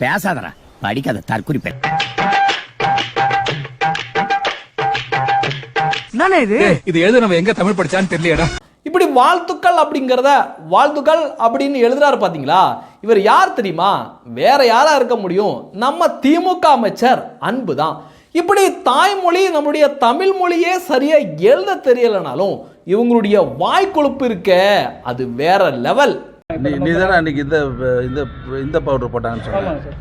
பேசாதடா. படிக்காத தற்குறி பேர் இது? எழுத நம்ம எங்க தமிழ் படிச்சான்னு தெரியலடா இப்படி வாழ்த்துக்கள் அப்படிங்கிறத வாழ்த்துக்கள் அப்படின்னு எழுதுறாரு பாத்தீங்களா? இவர் யார் தெரியுமா? வேற யாரா இருக்க முடியும்? நம்ம திமுக அமைச்சர் அன்பு தான் இப்படி தாய்மொழி நம்மளுடைய தமிழ் மொழியே சரியா எழுத தெரியலனாலும் இவங்களுடைய வாய்க்கொழுப்பு இருக்க அது வேற லெவல் நீ தானே அன்னைக்கு இந்த இந்த இந்த பவுடர் போட்டாங்கன்னு சொன்ன.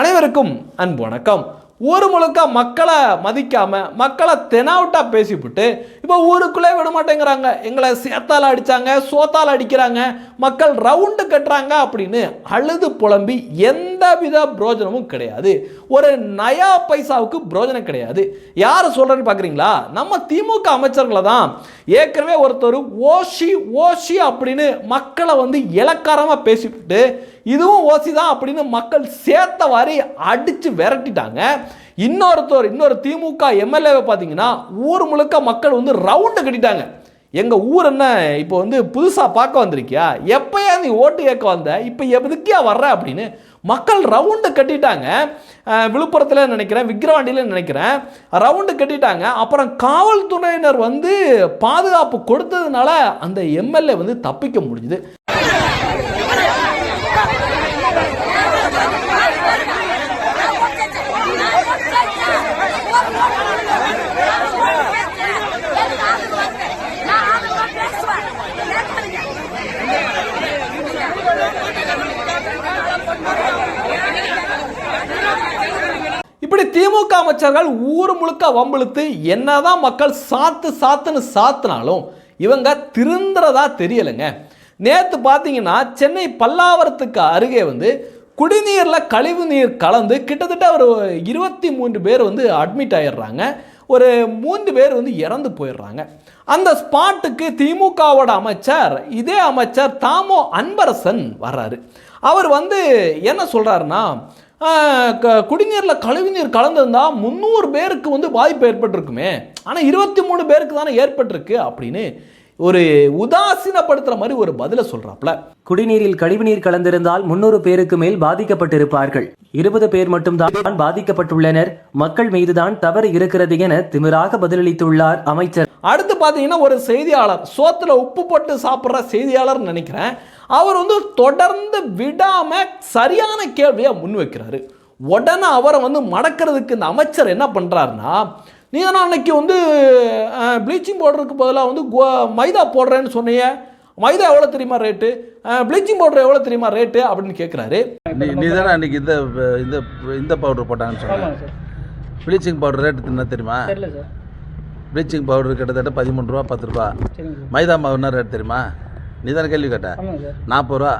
அனைவருக்கும் அன்பு வணக்கம். ஊர் முழுக்க மக்களை மதிக்காமல் மக்களை தெனாவட்டா பேசிவிட்டு இப்போ ஊருக்குள்ளே விட மாட்டேங்கிறாங்க எங்களை சேத்தால் அடிச்சாங்க சோத்தால் அடிக்கிறாங்க மக்கள் ரவுண்டு கட்டுறாங்க அப்படின்னு அழுது புலம்பி எந்த வித புரோஜனமும் கிடையாது. ஒரு நயா பைசாவுக்கு புரோஜனம் கிடையாது. யார் சொல்கிறேன்னு பார்க்குறீங்களா நம்ம திமுக அமைச்சர்களை தான். ஏற்கனவே ஒருத்தர் ஓஷி ஓஷி அப்படின்னு மக்களை வந்து இலக்காரமாக பேசிவிட்டு இதுவும் ஓசி தான் அப்படின்னு மக்கள் சேர்த்த வாரி அடித்து விரட்டிட்டாங்க. இன்னொருத்தர் இன்னொரு திமுக எம்எல்ஏவை பார்த்தீங்கன்னா ஊர் முழுக்க மக்கள் வந்து ரவுண்டு கட்டிட்டாங்க. எங்கள் ஊர் என்ன இப்போ வந்து புதுசாக பார்க்க வந்திருக்கியா? எப்போயா நீ ஓட்டு கேட்க வந்த? இப்போ எதுக்கியா வர்ற அப்படின்னு மக்கள் ரவுண்டு கட்டிட்டாங்க. விழுப்புரத்தில் நினைக்கிறேன் விக்கிரவாண்டியில் நினைக்கிறேன் ரவுண்டு கட்டிட்டாங்க. அப்புறம் காவல்துறையினர் வந்து பாதுகாப்பு கொடுத்ததுனால அந்த எம்எல்ஏ வந்து தப்பிக்க முடிஞ்சுது. திமுக அமைச்சர்கள் ஊர் முழுக்க வம்பிழுத்து என்னதான் மக்கள் சாத்து சாத்துன்னு சாத்தினாலும் இவங்க திருந்துறதா தெரியலைங்க. நேற்று பார்த்தீங்கன்னா சென்னை பல்லாவரத்துக்கு அருகே வந்து குடிநீரில் கழிவு நீர் கலந்து கிட்டத்தட்ட ஒரு இருபத்தி மூன்று பேர் வந்து அட்மிட் ஆயிடுறாங்க. ஒரு மூன்று பேர் வந்து இறந்து போயிடுறாங்க. அந்த ஸ்பாட்டுக்கு திமுகவோட அமைச்சர் இதே அமைச்சர் தாமோ அன்பரசன் வர்றாரு. அவர் வந்து என்ன சொல்கிறாருன்னா குடிநீரில் கழிவுநீர் கலந்துருந்தா முந்நூறு பேருக்கு வந்து பாதிப்பு ஏற்பட்டிருக்குமே. ஆனால் இருபத்தி மூணு பேருக்கு தானே ஏற்பட்டிருக்கு அப்படின்னு ஒரு உதாசீனப்படுத்துகிற மாதிரி ஒரு பதிலை சொல்கிறாப்புல குடிநீரில் கழிவுநீர் கலந்திருந்தால் முன்னூறு பேருக்கு மேல் பாதிக்கப்பட்டிருப்பார்கள். இருபது பேர் மட்டும்தான் பாதிக்கப்பட்டுள்ளனர். மக்கள் மீதுதான் தவறு இருக்கிறது என திமிராக பதிலளித்துள்ளார் அமைச்சர். அடுத்து பார்த்தீங்கன்னா ஒரு செய்தியாளர் சோத்துல உப்பு போட்டு சாப்பிட்ற செய்தியாளர் நினைக்கிறேன். அவர் வந்து தொடர்ந்து விடாம சரியான கேள்வியை முன்வைக்கிறாரு உடனே அவரை வந்து மடக்கிறதுக்கு இந்த அமைச்சர் என்ன பண்றாருன்னா நீ தானே அன்னைக்கு வந்து ப்ளீச்சிங் பவுடருக்கு பதிலாக வந்து கோ- மைதா போடுறேன்னு சொன்னியே. மைதா எவ்வளோ தெரியுமா ரேட்டு ப்ளீச்சிங் பவுடர் எவ்வளோ தெரியுமா ரேட்டு அப்படின்னு கேட்குறாரு நீ நீ தானே அன்னைக்கு இந்த இந்த இந்த பவுடர் போட்டாங்கன்னு சொன்ன. ப்ளீச்சிங் பவுடர் ரேட்டு என்ன தெரியுமா? ப்ளீச்சிங் பவுடர் கிட்டத்தட்ட பதிமூணு ரூபா பத்து ரூபா. மைதா மாவு என்ன ரேட் தெரியுமா? நீ தானே கேள்வி கேட்ட நாற்பது ரூபா.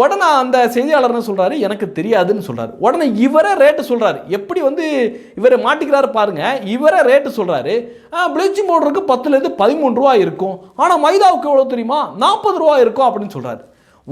உடனே அந்த செய்தியாளர் என்ன எனக்கு தெரியாதுன்னு சொல்கிறாரு உடனே இவரே ரேட்டு சொல்கிறாரு எப்படி வந்து இவர் மாட்டிக்கிறாரு பாருங்கள் இவரே ரேட்டு சொல்கிறாரு ப்ளீச்சிங் பவுடருக்கு பத்துலேருந்து பதிமூணு ரூபா இருக்கும். ஆனால் மைதாவுக்கு எவ்வளோ தெரியுமா? நாற்பது ரூபா இருக்கும் அப்படின்னு சொல்கிறாரு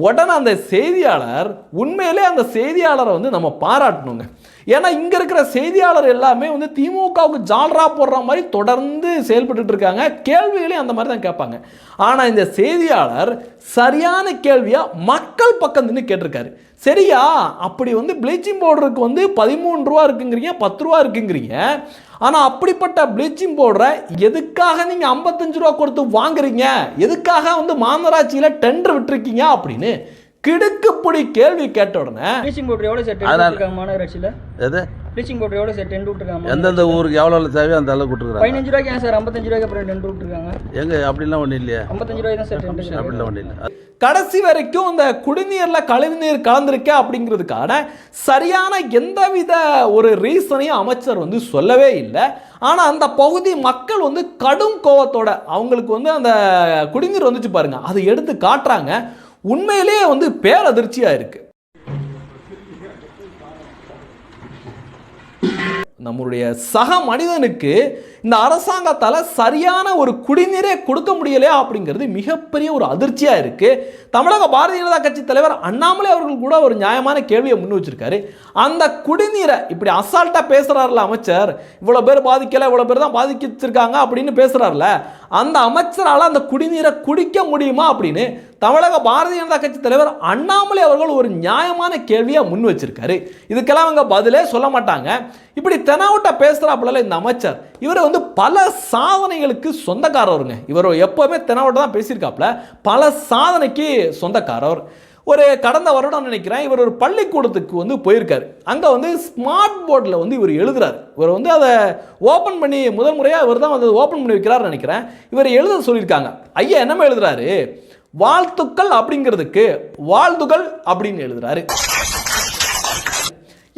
உடனே அந்த செய்தியாளர் உண்மையிலே அந்த செய்தியாளரை வந்து நம்ம பாராட்டணுங்க. ஏன்னா இங்கே இருக்கிற செய்தியாளர் எல்லாமே வந்து திமுகவுக்கு ஜால்ரா போடுற மாதிரி தொடர்ந்து செயல்பட்டுட்டு இருக்காங்க. கேள்விகளையும் அந்த மாதிரி தான் கேட்பாங்க. ஆனால் இந்த செய்தியாளர் சரியான கேள்வியாக மக்கள் பக்கம் நின்று கேட்டிருக்காரு. சரியா? அப்படி வந்து ப்ளீச்சிங் பவுடருக்கு வந்து பதிமூணு ரூபா இருக்குங்கிறீங்க பத்து ரூபா இருக்குங்கிறீங்க. ஆனால் அப்படிப்பட்ட ப்ளீச்சிங் பவுடரை எதுக்காக நீங்கள் ஐம்பத்தஞ்சு ரூபா கொடுத்து வாங்குறீங்க? எதுக்காக வந்து மாநகராட்சியில் டெண்டர் விட்டுருக்கீங்க அப்படின்னு கிடுக்குப்பிடி கேள்வி கேட்ட உடனே ப்ளீச்சிங் பவுடர் எவ்வளோ சார் டென் விட்டுருக்காங்க மாநகராட்சியில்? எது? ப்ளீச்சிங் பவுடர் எவ்வளோ சார் டென் விட்டுருக்காங்க எந்தெந்த ஊருக்கு எவ்வளோ எவ்வளோ தேவையோ அந்த அளவுக்கு விட்டுருக்குறாங்க. பதினஞ்சு ரூபாய்க்கு ஏன் சார்? ஐம்பத்தஞ்சு ரூபாய்க்கு அப்புறம் டென் விட்டுருக்காங்க. எங்க? அப்படிலாம் ஒன்றும் இல்லையா. ஐம்பத்தஞ்சு ரூபாய் தான் சார் டென் அப்படிலாம் ஒன்றும் இல்லை. கடைசி வரைக்கும் இந்த குடிநீரில் கழிவுநீர் கலந்திருக்க அப்படிங்கிறதுக்கான சரியான எந்தவித ஒரு ரீசனையும் அமைச்சர் வந்து சொல்லவே இல்லை. ஆனால் அந்த பகுதி மக்கள் வந்து கடும் கோவத்தோட அவங்களுக்கு வந்து அந்த குடிநீர் வந்துச்சு பாருங்க. அதை எடுத்து காட்டுறாங்க. உண்மையிலேயே வந்து பேரதிர்ச்சியாக இருக்கு. நம்முடைய சக மனிதனுக்கு இந்த அரசாங்கத்தால் சரியான ஒரு குடிநீரே கொடுக்க முடியலையா அப்படிங்கிறது மிகப்பெரிய ஒரு அதிர்ச்சியாக இருக்குது தமிழக பாரதிய ஜனதா கட்சி தலைவர் அண்ணாமலை அவர்கள் கூட ஒரு நியாயமான கேள்வியை முன் வச்சிருக்காரு. அந்த குடிநீரை இப்படி அசால்ட்டாக பேசுகிறாருல அமைச்சர். இவ்வளோ பேர் பாதிக்கலை இவ்வளோ பேர் தான் பாதிச்சிருக்காங்க அப்படின்னு பேசுகிறாருல அந்த அமைச்சரால் அந்த குடிநீரை குடிக்க முடியுமா அப்படின்னு தமிழக பாரதிய ஜனதா கட்சி தலைவர் அண்ணாமலை அவர்கள் ஒரு நியாயமான கேள்வியை முன் வச்சிருக்காரு. இதுக்கெல்லாம் அவங்க பதிலே சொல்ல மாட்டாங்க. இப்படி தெனாவட்டா பேசுகிறாப்புல இந்த அமைச்சர். இவர் வந்து பல சாதனைகளுக்கு சொந்தக்காரருங்க. இவர் எப்போவுமே தெனாவட்டா தான் பேசியிருக்காப்புல. பல சாதனைக்கு சொந்தக்காரர். ஒரு கடந்த வருடம் நினைக்கிறேன் இவர் ஒரு பள்ளிக்கூடத்துக்கு வந்து போயிருக்காரு. அங்கே வந்து ஸ்மார்ட் போர்டில் வந்து இவர் எழுதுறாரு. இவர் வந்து அதை ஓப்பன் பண்ணி முதல் முறையாக இவர் தான் வந்து ஓப்பன் பண்ணி வைக்கிறாருன்னு நினைக்கிறேன். இவர் எழுத சொல்லியிருக்காங்க. ஐயா என்னமா எழுதுறாரு? வாழ்த்துக்கள் அப்படிங்கிறதுக்கு வாழ்த்துகள் அப்படின்னு எழுதுறாரு.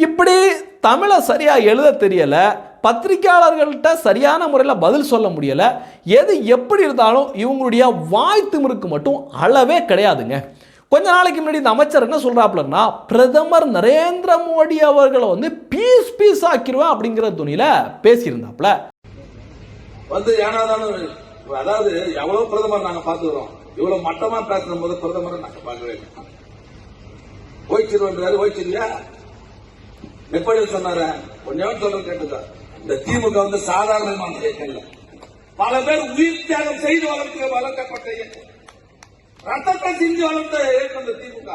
இப்படி தமிழை சரியாக எழுத தெரியலை. பத்திரிகையாளர்கள்ட்ட சரியான முறையில் பதில் சொல்ல முடியலை. எது எப்படி இருந்தாலும் இவங்களுடைய வாய் திமிருக்கு மட்டும் அளவே கிடையாதுங்க. கொஞ்ச நாளைக்கு முன்னாடி இந்த அமைச்சர் என்ன சொல்கிறாப்புலன்னா பிரதமர் நரேந்திர மோடி அவர்களை வந்து பீஸ் பீஸ் ஆக்கிடுவேன் அப்படிங்கிற துணியில் பேசியிருந்தாப்புல. வந்து ஏனாதாலும் அதாவது எவ்வளவு பிரதமர் நாங்க பாத்துக்கிறோம் இவ்வளவு மட்டமா பேசுற போது பிரதமரை நாங்க பார்க்கவே ஓய்ச்சிருவாரு ஓய்ச்சிருவன்றாரு எப்படி சொன்னாரு? கொஞ்சம் சொல்ற கேட்டுதா இந்த திமுக வந்து சாதாரணமான இயக்கம் இல்ல பல பேர் உயிர் தியாகம் செய்து வளர்க்க வளர்க்கப்பட்ட இயக்கம். ரத்தத்தை சிந்தி வளர்த்த இயக்கம் திமுக.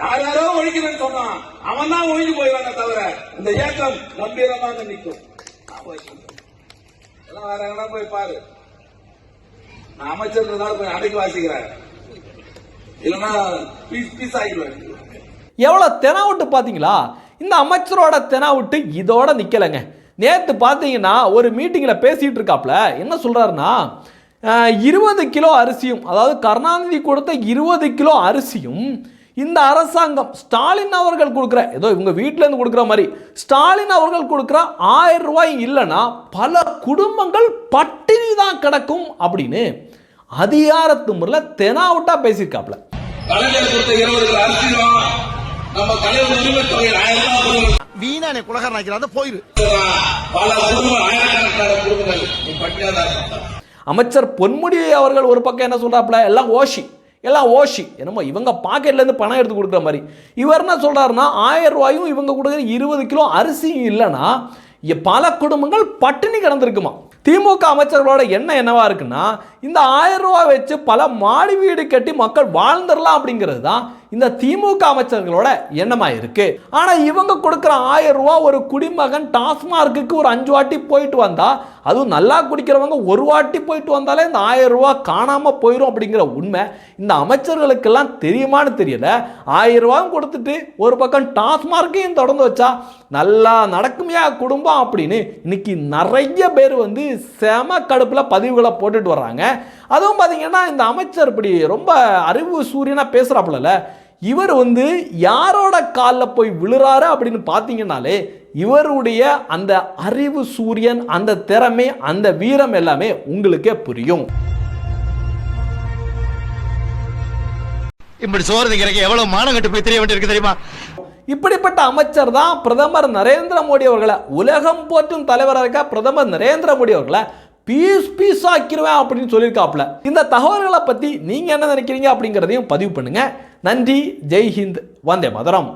யார் யாரோ ஒழிக்கிறேன்னு சொன்னான். அவன் தான் ஒழிஞ்சு போயிடுவாங்க தவிர இந்த இயக்கம் கம்பீரமாக நிற்கும். எல்லாம் வேற எங்கன்னா போய் பாரு. நான் அமைச்சர் போய் அடைக்கி வாசிக்கிறேன். இல்லைன்னா பீஸ் பீஸ் ஆகிடுவேன். எவ்வளோ தெனாவுட்டு பார்த்தீங்களா? இந்த அமைச்சரோட தெனாவுட்டு இதோட நிற்கலைங்க நேற்று பார்த்தீங்கன்னா ஒரு மீட்டிங்கில் பேசிகிட்டு இருக்காப்புல என்ன சொல்கிறாருன்னா இருபது கிலோ அரிசியும் அதாவது கருணாநிதி கொடுத்த இருபது கிலோ அரிசியும் இந்த அரசாங்கம் ஸ்டாலின் அவர்கள் கொடுக்குற ஏதோ இவங்க வீட்டிலேருந்து கொடுக்குற மாதிரி ஸ்டாலின் அவர்கள் கொடுக்குற ஆயிரம் ரூபாய் இல்லைன்னா பல குடும்பங்கள் பட்டினி தான் கிடக்கும் அப்படின்னு அதிகாரத்து முறையில் தெனாவுட்டா கொடுக்கணும். வீணானே குலகாரன் ஆக்கிறான் போயிரு. பல குடும்பம் ஆயிரக்கணக்கான குடும்பங்கள் அமைச்சர் பொன்முடி அவர்கள் ஒரு பக்கம் என்ன சொல்கிறாப்புல எல்லாம் ஓஷி. எல்லாம் ஓஷி. என்னமோ இவங்க பாக்கெட்லேருந்து பணம் எடுத்து கொடுக்குற மாதிரி. இவர் என்ன சொல்கிறாருன்னா ஆயிரம் ரூபாயும் இவங்க கொடுக்குற இருபது கிலோ அரிசியும் இல்லைன்னா பல குடும்பங்கள் பட்டினி கிடந்திருக்குமா? திமுக அமைச்சர்களோட எண்ணம் என்னவா இருக்குன்னா இந்த ஆயிரம் ரூபா வச்சு பல மாடி வீடு கட்டி மக்கள் வாழ்ந்துடலாம் அப்படிங்கிறது தான் இந்த திமுக அமைச்சர்களோட எண்ணமா இருக்கு. ஆனா இவங்க கொடுக்குற ஆயிரம் ரூபா ஒரு குடிமகன் டாஸ்மார்க்குக்கு ஒரு அஞ்சு வாட்டி போயிட்டு வந்தா அதுவும் நல்லா குடிக்கிறவங்க ஒரு வாட்டி போயிட்டு வந்தாலே இந்த ஆயிரம் ரூபா காணாம போயிடும் அப்படிங்கிற உண்மை இந்த அமைச்சர்களுக்கெல்லாம் தெரியுமான்னு தெரியல. ஆயிரம் ரூபாயும் கொடுத்துட்டு ஒரு பக்கம் டாஸ்மார்க்கையும் தொடர்ந்து வச்சா நல்லா நடக்குமையா குடும்பம் அப்படின்னு இன்னைக்கு நிறைய பேர் வந்து செம கடுப்பில் பதிவுகளை போட்டுட்டு வர்றாங்க. அதுவும் பார்த்தீங்கன்னா இந்த அமைச்சர் இப்படி ரொம்ப அறிவு சூரியனாக பேசுகிறாப்புல இவர் வந்து யாரோட காலில் போய் விழுறாரு அப்படின்னு பார்த்தீங்கன்னாலே இவருடைய அந்த அறிவு சூரியன் அந்த திறமை அந்த வீரம் எல்லாமே உங்களுக்கே புரியும். இப்படி சோறு திங்கிறக்கு எவ்வளவு மானம் கட்டு போய் தெரிய வேண்டியிருக்கு தெரியுமா? இப்படிப்பட்ட அமைச்சர் தான் பிரதமர் நரேந்திர மோடி அவர்களை உலகம் போற்றும் தலைவராக இருக்க பிரதமர் நரேந்திர மோடி அவர்களை பீஸ் பீஸ் ஆக்கிடுவேன் அப்படின்னு சொல்லியிருக்காப்புல. இந்த தகவல்களை பற்றி நீங்கள் என்ன நினைக்கிறீங்க அப்படிங்கிறதையும் பதிவு பண்ணுங்க. நன்றி ஜெய் ஹிந்த் வந்தே மதுரம்.